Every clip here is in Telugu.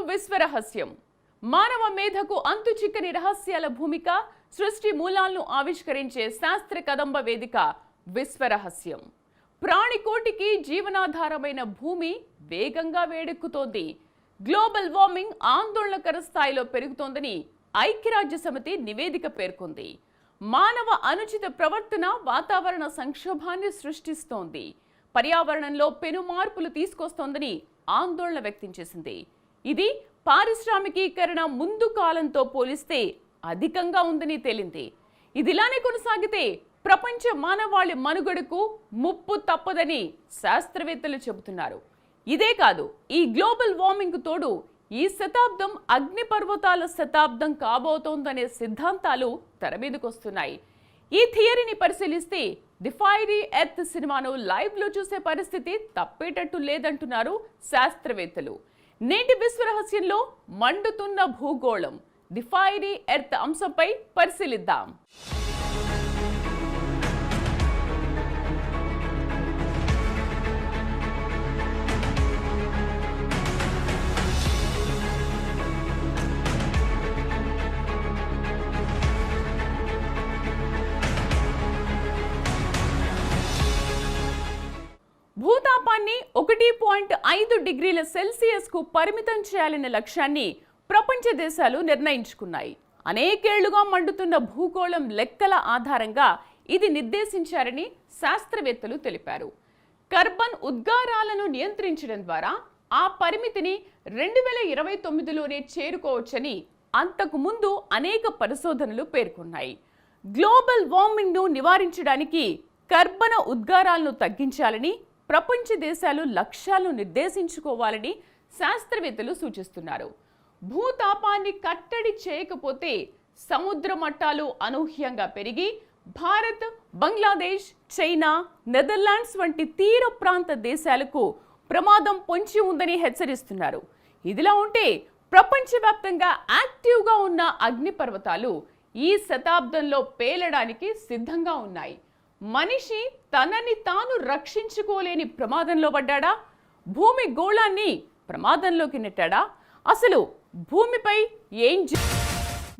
విశ్వరహస్యం. విశ్వ రహస్యం మానవ మేధకు అంతు చిక్కని రహస్యాల భూమిక సృష్టి మూలాలను ఆవిష్కరించే శాస్త్ర కదంబ వేదిక విశ్వరహస్యం. ప్రాణికోటికి జీవనాధారమైన భూమి వేగంగా వేడెక్కుతోంది. గ్లోబల్ వార్మింగ్ ఆందోళనకర స్థాయిలో పెరుగుతోందని ఐక్యరాజ్య సమితి నివేదిక పేర్కొంది. మానవ అనుచిత ప్రవర్తన వాతావరణ సంక్షోభాన్ని సృష్టిస్తోంది. పర్యావరణంలో పెను మార్పులు తీసుకొస్తోందని ఆందోళన వ్యక్తం చేసింది. ఇది పారిశ్రామికీకరణ ముందు కాలంతో పోలిస్తే అధికంగా ఉందని తేలింది. ఇదిలానే కొనసాగితే ప్రపంచ మానవాళి మనుగడకు ముప్పు తప్పదని శాస్త్రవేత్తలు చెబుతున్నారు. ఇదే కాదు ఈ గ్లోబల్ వార్మింగ్ తోడు ఈ శతాబ్దం అగ్నిపర్వతాల శతాబ్దం కాబోతోందనే సిద్ధాంతాలు తెరమీదకొస్తున్నాయి ఈ థియరీని పరిశీలిస్తే ది ఫైరీ ఎర్త్ సినిమాను లైవ్లో చూసే పరిస్థితి తప్పేటట్టు లేదంటున్నారు శాస్త్రవేత్తలు. నేటి విశ్వరహస్యంలో మండుతున్న భూగోళం. ది ఫైరీ ఎర్త్ అంశంపై పరిశీలిద్దాం. ఉష్ణోగ్రతని ఒకటి పాయింట్ ఐదు డిగ్రీల సెల్సియస్కు పరిమితం చేయాలనే లక్ష్యాన్ని ప్రపంచ దేశాలు నిర్ణయించుకున్నాయి. అనేకేళ్ళుగా మండుతున్న భూగోళం లెక్కల ఆధారంగా ఇది నిర్దేశించారని శాస్త్రవేత్తలు తెలిపారు. కర్బన్ ఉద్గారాలను నియంత్రించడం ద్వారా ఆ పరిమితిని రెండు వేల ఇరవై తొమ్మిదిలోనే చేరుకోవచ్చని అంతకు ముందు అనేక పరిశోధనలు పేర్కొన్నాయి. గ్లోబల్ వార్మింగ్ను నివారించడానికి కర్బన ఉద్గారాలను తగ్గించాలని ప్రపంచ దేశాలు లక్ష్యాలను నిర్దేశించుకోవాలని శాస్త్రవేత్తలు సూచిస్తున్నారు. భూతాపాన్ని కట్టడి చేయకపోతే సముద్ర మట్టాలు అనూహ్యంగా పెరిగి భారత్ బంగ్లాదేశ్ చైనా నెదర్లాండ్స్ వంటి తీర ప్రాంత దేశాలకు ప్రమాదం పొంచి ఉందని హెచ్చరిస్తున్నారు. ఇదిలా ఉంటే ప్రపంచవ్యాప్తంగా యాక్టివ్గా ఉన్న అగ్నిపర్వతాలు ఈ శతాబ్దంలో పేలడానికి సిద్ధంగా ఉన్నాయి. మనిషి తనని తాను రక్షించుకోలేని ప్రమాదంలో పడ్డాడా? భూమి గోళాన్ని ప్రమాదంలోకి నెట్టాడా? అసలు భూమిపై ఏం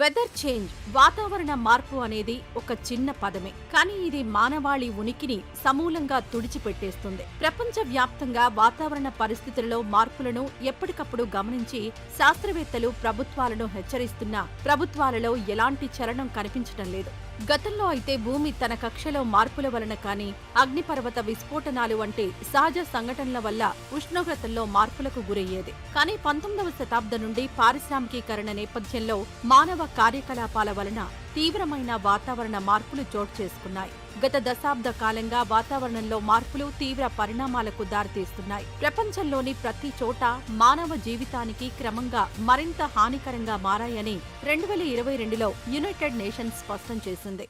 వెదర్ చేంజ్ వాతావరణ మార్పు అనేది ఒక చిన్న పదమే. కానీ ఇది మానవాళి ఉనికిని సమూలంగా తుడిచిపెట్టేస్తుంది. ప్రపంచ వ్యాప్తంగా వాతావరణ పరిస్థితులలో మార్పులను ఎప్పటికప్పుడు గమనించి శాస్త్రవేత్తలు ప్రభుత్వాలను హెచ్చరిస్తున్నా ప్రభుత్వాలలో ఎలాంటి చలనం కనిపించడం లేదు. గతంలో అయితే భూమి తన కక్షలో మార్పుల వలన కానీ అగ్నిపర్వత విస్ఫోటనాలు వంటి సహజ సంఘటనల వల్ల ఉష్ణోగ్రతల్లో మార్పులకు గురయ్యేది. కానీ పంతొమ్మిదవ శతాబ్దం నుండి పారిశ్రామికీకరణ నేపథ్యంలో మానవ కార్యకలాపాల వలన తీవ్రమైన వాతావరణ మార్పులు చోటు చేసుకున్నాయి. గత దశాబ్ద కాలంగా వాతావరణంలో మార్పులు తీవ్ర పరిణామాలకు దారితీస్తున్నాయి. ప్రపంచంలోని ప్రతి చోట మానవ జీవితానికి క్రమంగా మరింత హానికరంగా మారాయని రెండు వేల ఇరవై రెండులో యునైటెడ్ నేషన్స్ స్పష్టం చేసింది.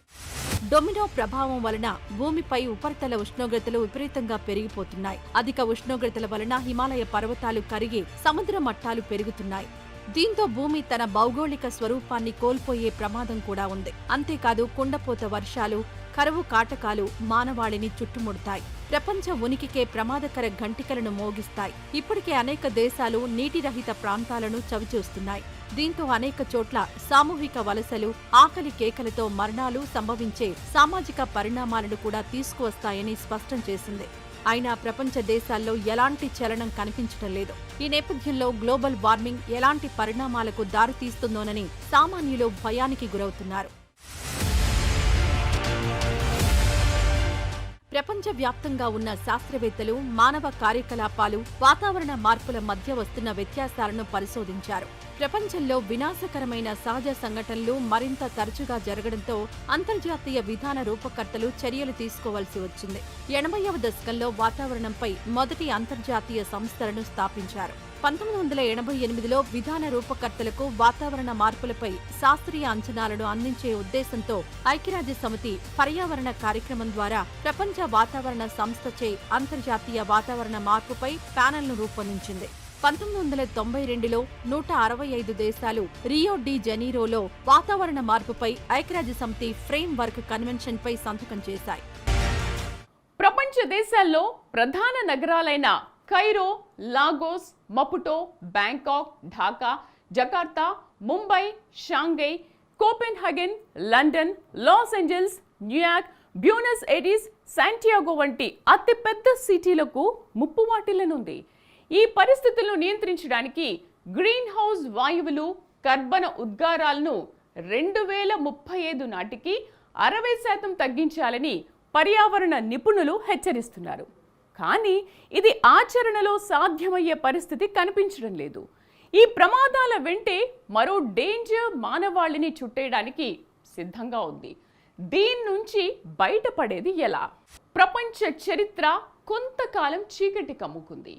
డొమినో ప్రభావం వలన భూమిపై ఉపరితల ఉష్ణోగ్రతలు విపరీతంగా పెరిగిపోతున్నాయి. అధిక ఉష్ణోగ్రతల వలన హిమాలయ పర్వతాలు కరిగి సముద్ర మట్టాలు పెరుగుతున్నాయి. దీంతో భూమి తన భౌగోళిక స్వరూపాన్ని కోల్పోయే ప్రమాదం కూడా ఉంది. అంతేకాదు కుండపోత వర్షాలు కరువు కాటకాలు మానవాళిని చుట్టుముడతాయి. ప్రపంచ ఉనికికే ప్రమాదకర ఘంటికలను మోగిస్తాయి. ఇప్పటికే అనేక దేశాలు నీటిరహిత ప్రాంతాలను చవిచూస్తున్నాయి. దీంతో అనేక చోట్ల సామూహిక వలసలు ఆకలి కేకలతో మరణాలు సంభవించే సామాజిక పరిణామాలను కూడా తీసుకువస్తాయని స్పష్టం చేసింది. అయినా ప్రపంచ దేశాల్లో ఎలాంటి చలనం కనిపించడం లేదు. ఈ నేపథ్యంలో గ్లోబల్ వార్మింగ్ ఎలాంటి పరిణామాలకు దారితీస్తుందోనని సామాన్యులు భయానికి గురవుతున్నారు. ప్రపంచవ్యాప్తంగా ఉన్న శాస్త్రవేత్తలు మానవ కార్యకలాపాలు వాతావరణ మార్పుల మధ్య వస్తున్న వ్యత్యాసాలను పరిశోధించారు. ప్రపంచంలో వినాశకరమైన సహజ సంఘటనలు మరింత తరచుగా జరగడంతో అంతర్జాతీయ విధాన రూపకర్తలు చర్యలు తీసుకోవాల్సి వచ్చింది. ఎనభైవ దశకంలో వాతావరణంపై మొదటి అంతర్జాతీయ సంస్థలను స్థాపించారు. పంతొమ్మిది వందల ఎనభై ఎనిమిదిలో విధాన రూపకర్తలకు వాతావరణ మార్పులపై శాస్త్రీయ అంచనాలను అందించే ఉద్దేశంతో ఐక్యరాజ్య సమితి పర్యావరణ కార్యక్రమం ద్వారా ప్రపంచ వాతావరణ సంస్థచే అంతర్జాతీయ వాతావరణ మార్పుపై ప్యానెల్ను రూపొందించింది. పంతొమ్మిది వందల తొంభై రెండులో నూట అరవై ఐదు దేశాలు రియో డి జనీరోలో వాతావరణ మార్పుపై ఐక్యరాజ్య సమితి ఫ్రేమ్ వర్క్ కన్వెన్షన్పై సంతకం చేశాయి. ప్రపంచ దేశాల్లో ప్రధాన నగరాలైన Cairo Lagos Maputo Bangkok Dhaka Jakarta Mumbai Shanghai Copenhagen London Los Angeles New York Buenos Aires Santiago వంటి అతిపెద్ద సిటీలకు ముప్పు వాటిల్లనుంది. ఈ పరిస్థితులను నియంత్రించడానికి గ్రీన్ హౌస్ వాయువులు కర్బన ఉద్గారాలను రెండు వేల ముప్పై ఐదు నాటికి అరవై శాతం తగ్గించాలని పర్యావరణ నిపుణులు హెచ్చరిస్తున్నారు. కానీ ఇది ఆచరణలో సాధ్యమయ్యే పరిస్థితి కనిపించడం లేదు. ఈ ప్రమాదాల వెంటే మరో డేంజర్ మానవాళిని చుట్టేయడానికి సిద్ధంగా ఉంది. దీని నుంచి బయటపడేది ఎలా? ప్రపంచ చరిత్ర కొంతకాలం చీకటి కమ్ముకుంది.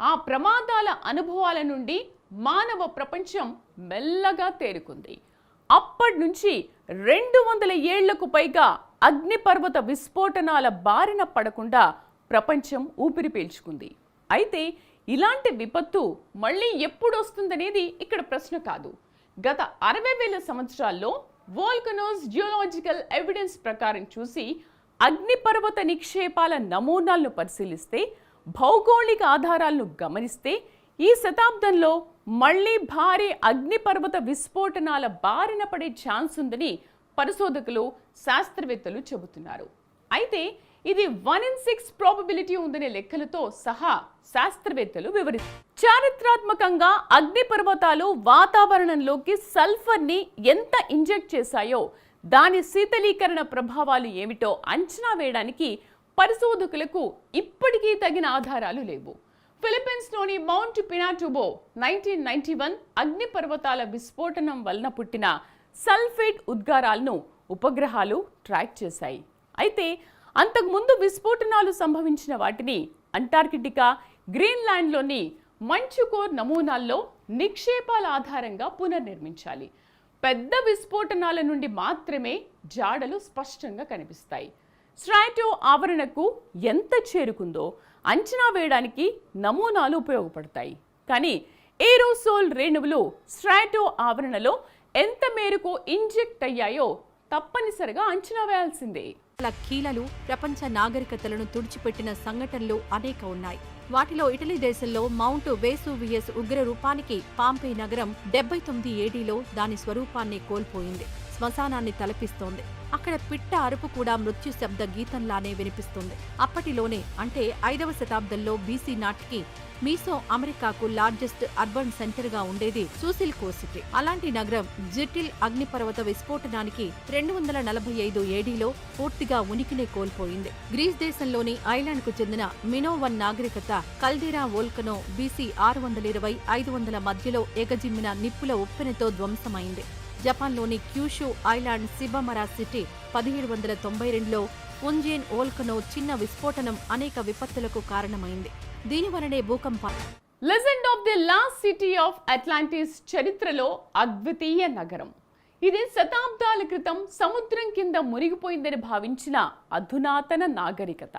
ఆ ప్రమాదాల అనుభవాల నుండి మానవ ప్రపంచం మెల్లగా తేరుకుంది. అప్పటి నుంచి రెండు వందల ఏళ్ళకు పైగా అగ్నిపర్వత విస్ఫోటనాల బారిన పడకుండా ప్రపంచం ఊపిరి పీల్చుకుంది. అయితే ఇలాంటి విపత్తు మళ్ళీ ఎప్పుడు వస్తుందనేది ఇక్కడ ప్రశ్న కాదు. గత అరవై వేల సంవత్సరాల్లో వోల్కనోస్ జియోలాజికల్ ఎవిడెన్స్ ప్రకారం చూసి అగ్నిపర్వత నిక్షేపాల నమూనాలను పరిశీలిస్తే భౌగోళిక ఆధారాలను గమనిస్తే ఈ శతాబ్దంలో మళ్ళీ భారీ అగ్నిపర్వత విస్ఫోటనాల బారిన పడే ఛాన్స్ ఉందని పరిశోధకులు శాస్త్రవేత్తలు చెబుతున్నారు. అయితే ఇది వన్ ఇన్ సిక్స్ ప్రాబబిలిటీ ఉందనే లెక్కలతో సహా శాస్త్రవేత్తలు వివరిస్తారు చారిత్రాత్మకంగా అగ్నిపర్వతాలు వాతావరణంలోకి సల్ఫర్ని ఎంత ఇంజెక్ట్ చేశాయో దాని శీతలీకరణ ప్రభావాలు ఏమిటో అంచనా వేయడానికి పరిశోధకులకు ఇప్పటికీ తగిన ఆధారాలు లేవు. ఫిలిప్పీన్స్లోని mount Pinatubo nineteen ninety one అగ్నిపర్వతాల విస్ఫోటనం వలన పుట్టిన సల్ఫేట్ ఉద్గారాలను ఉపగ్రహాలు ట్రాక్ చేశాయి. అయితే అంతకుముందు విస్ఫోటనాలు సంభవించిన వాటిని అంటార్కిటికా గ్రీన్లాండ్లోని మంచు కోర్ నమూనాల్లో నిక్షేపాల ఆధారంగా పునర్నిర్మించాలి. పెద్ద విస్ఫోటనాల నుండి మాత్రమే జాడలు స్పష్టంగా కనిపిస్తాయి. స్ట్రాటో ఆవరణకు ఎంత చేరుకుందో అంచనా వేయడానికి నమూనాలు ఉపయోగపడతాయి. కానీ ఏరోసోల్ రేణువులు స్ట్రాటో ఆవరణలో ఎంత మేరకు ఇంజెక్ట్ అయ్యాయో తప్పనిసరిగా అంచనా వేయాల్సిందే. కీలలు ప్రపంచ నాగరికతలను తుడిచిపెట్టిన సంఘటనలు అనేక ఉన్నాయి. వాటిలో ఇటలీ దేశంలో మౌంట్ వేసువియస్ ఉగ్ర రూపానికి పాంపే నగరం డెబ్బై తొమ్మిది ఏడీలో దాని స్వరూపాన్ని కోల్పోయింది. శ్మశానాన్ని తలపిస్తోంది. అక్కడ పిట్ట అరుపు కూడా మృత్యు శబ్ద గీతంలానే వినిపిస్తుంది. అప్పటిలోనే అంటే ఐదవ శతాబ్దంలో బీసీ నాటికి మీసో అమెరికాకు లార్జెస్ట్ అర్బన్ సెంటర్గా ఉండేది సూసిల్కో సిటీ అలాంటి నగరం జిటిల్ అగ్నిపర్వత విస్ఫోటనానికి రెండు వందల నలభై ఐదు ఏడీలో పూర్తిగా ఉనికినే కోల్పోయింది. గ్రీస్ దేశంలోని ఐలాండ్కు చెందిన మినోవన్ నాగరికత కల్దేరా వోల్కనో బీసీ ఆరు వందల ఇరవై ఐదు వందల మధ్యలో ఎగజిమ్మిన నిప్పుల ఉప్పెనతో ధ్వంసమైంది. జపాన్లోని క్యూషు ఐలాండ్ సిబమరా సిటీ పదిహేడు వందల తొంభై రెండులో ఉంజేన్ ఓల్కనో చిన్న విస్ఫోటనం అనేక విపత్తులకు కారణమైంది. దీనివలనే భూకంపం legend of the lost city of Atlantis చరిత్రలో అద్వితీయ నగరం. ఇది శతాబ్దాల క్రితం సముద్రం కింద మునిగిపోయిందని భావించిన అధునాతన నాగరికత.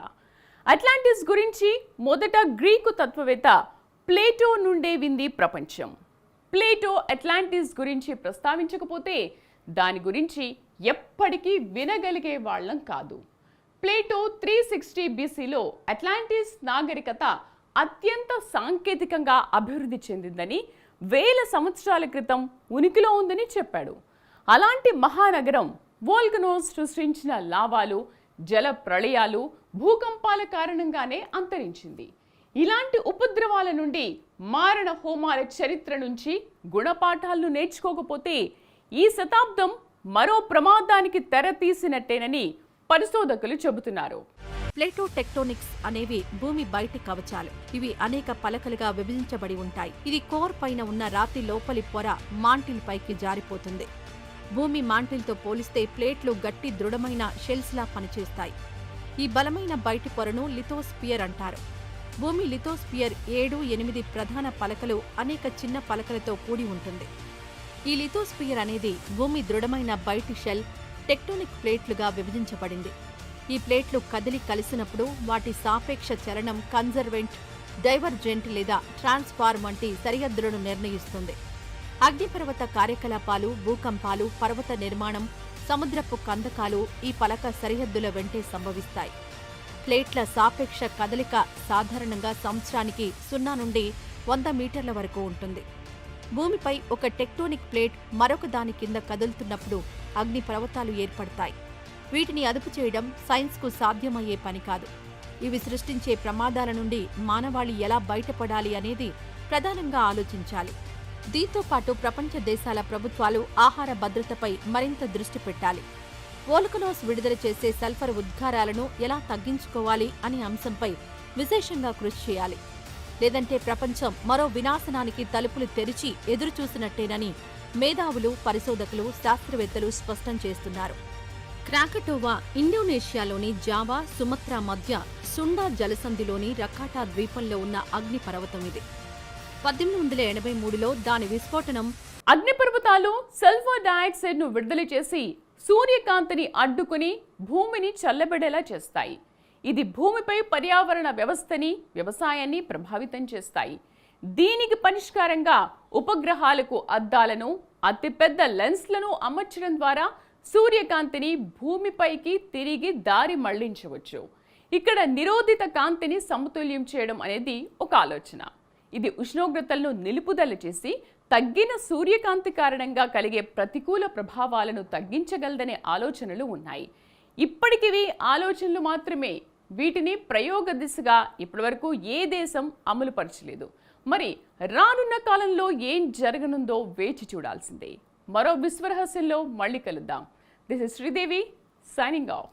అట్లాంటిస్ గురించి మొదట గ్రీకు తత్వవేత్త ప్లేటో నుండే వింది ప్రపంచం. ప్లేటో అట్లాంటిస్ గురించి ప్రస్తావించకపోతే దాని గురించి ఎప్పటికీ వినగలిగే వాళ్ళం కాదు. ప్లేటో త్రీ సిక్స్టీ బీసీలో అట్లాంటిస్ నాగరికత అత్యంత సాంకేతికంగా అభివృద్ధి చెందిందని వేల సంవత్సరాల క్రితం ఉనికిలో ఉందని చెప్పాడు. అలాంటి మహానగరం వోల్కనోస్ సృష్టించిన లావాలు జల ప్రళయాలు భూకంపాల కారణంగానే అంతరించింది. ఇలాంటి ఉపద్రవాల నుండి మారణ హోమాల చరిత్ర నుంచి గుణపాఠాలను నేర్చుకోకపోతే ఈ శతాబ్దం మరో ప్రమాదానికి తెర తీసినట్టేనని పరిశోధకులు చెబుతున్నారు. ప్లేటో టెక్టోనిక్స్ అనేవి భూమి బయటి కవచాలు. ఇవి అనేక పలకలుగా విభజించబడి ఉంటాయి. ఇది కోర్ పైన ఉన్న రాతి లోపలి పొర మాంటిల్ పైకి జారిపోతుంది. భూమి మాంటిల్తో పోలిస్తే ప్లేట్లు గట్టి దృఢమైన షెల్స్లా పనిచేస్తాయి. ఈ బలమైన బయటి పొరను లిథోస్పియర్ అంటారు. భూమి లిథోస్పియర్ ఏడు ఎనిమిది ప్రధాన పలకలు అనేక చిన్న పలకలతో కూడి ఉంటుంది. ఈ లిథోస్పియర్ అనేది భూమి దృఢమైన బయటి షెల్ టెక్టోనిక్ ప్లేట్లుగా విభజించబడింది. ఈ ప్లేట్లు కదిలి కలిసినప్పుడు వాటి సాపేక్ష చలనం కన్జర్వెంట్ డైవర్జెంట్ లేదా ట్రాన్స్ఫార్మ్ వంటి సరిహద్దులను నిర్ణయిస్తుంది. అగ్నిపర్వత కార్యకలాపాలు భూకంపాలు పర్వత నిర్మాణం సముద్రపు కందకాలు ఈ పలక సరిహద్దుల వెంటే సంభవిస్తాయి. ప్లేట్ల సాపేక్ష కదలిక సాధారణంగా సంవత్సరానికి సున్నా నుండి వంద మీటర్ల వరకు ఉంటుంది. భూమిపై ఒక టెక్టోనిక్ ప్లేట్ మరొక దాని కింద కదులుతున్నప్పుడు అగ్ని పర్వతాలు ఏర్పడతాయి. వీటిని అదుపు చేయడం సైన్స్కు సాధ్యమయ్యే పని కాదు. ఇవి సృష్టించే ప్రమాదాల నుండి మానవాళి ఎలా బయటపడాలి అనేది ప్రధానంగా ఆలోచించాలి. దీంతో పాటు ప్రపంచ దేశాల ప్రభుత్వాలు ఆహార భద్రతపై మరింత దృష్టి పెట్టాలి. ఓలకలోస్ విడుదల చేసే సల్ఫర్ ఉద్గారాలను ఎలా తగ్గించుకోవాలి అనే అంశంపై విశేషంగా కృషి చేయాలి. లేదంటే ప్రపంచం మరో వినాశనానికి తలుపులు తెరిచి ఎదురుచూసినట్టేనని మేధావులు పరిశోధకులు శాస్త్రవేత్తలు స్పష్టం చేస్తున్నారు. క్రాకటోవా ఇండోనేషియాలోని జావా సుమత్రా మధ్య సుండా జలసంధిలోని రకాటా ద్వీపంలో ఉన్న అగ్నిపర్వతం ఇది. పద్దెనిమిది వందల ఎనభై మూడులో దాని విస్ఫోటనం అగ్నిపర్వతాలు సల్ఫర్ డయాక్సైడ్ను విడుదల చేసి సూర్యకాంతిని అడ్డుకుని భూమిని చల్లబడేలా చేస్తాయి. ఇది భూమిపై పర్యావరణ వ్యవస్థని వ్యవసాయాన్ని ప్రభావితం చేస్తాయి. దీనికి పరిష్కారంగా ఉపగ్రహాలకు అద్దాలను అతిపెద్ద లెన్స్లను అమర్చడం ద్వారా సూర్యకాంతిని భూమిపైకి తిరిగి దారి మళ్ళించవచ్చు. ఇక్కడ నిరోధిత కాంతిని సమతుల్యం చేయడం అనేది ఒక ఆలోచన. ఇది ఉష్ణోగ్రతలను నిలుపుదల చేసి తగ్గిన సూర్యకాంతి కారణంగా కలిగే ప్రతికూల ప్రభావాలను తగ్గించగలదనే ఆలోచనలు ఉన్నాయి. ఇప్పటికివి ఆలోచనలు మాత్రమే. వీటిని ప్రయోగ దిశగా ఇప్పటివరకు ఏ దేశం అమలుపరచలేదు మరి రానున్న కాలంలో ఏం జరగనుందో వేచి చూడాల్సిందే. మరో విశ్వరహస్యంలో మళ్ళీ కలుద్దాం. This is Sridevi signing off.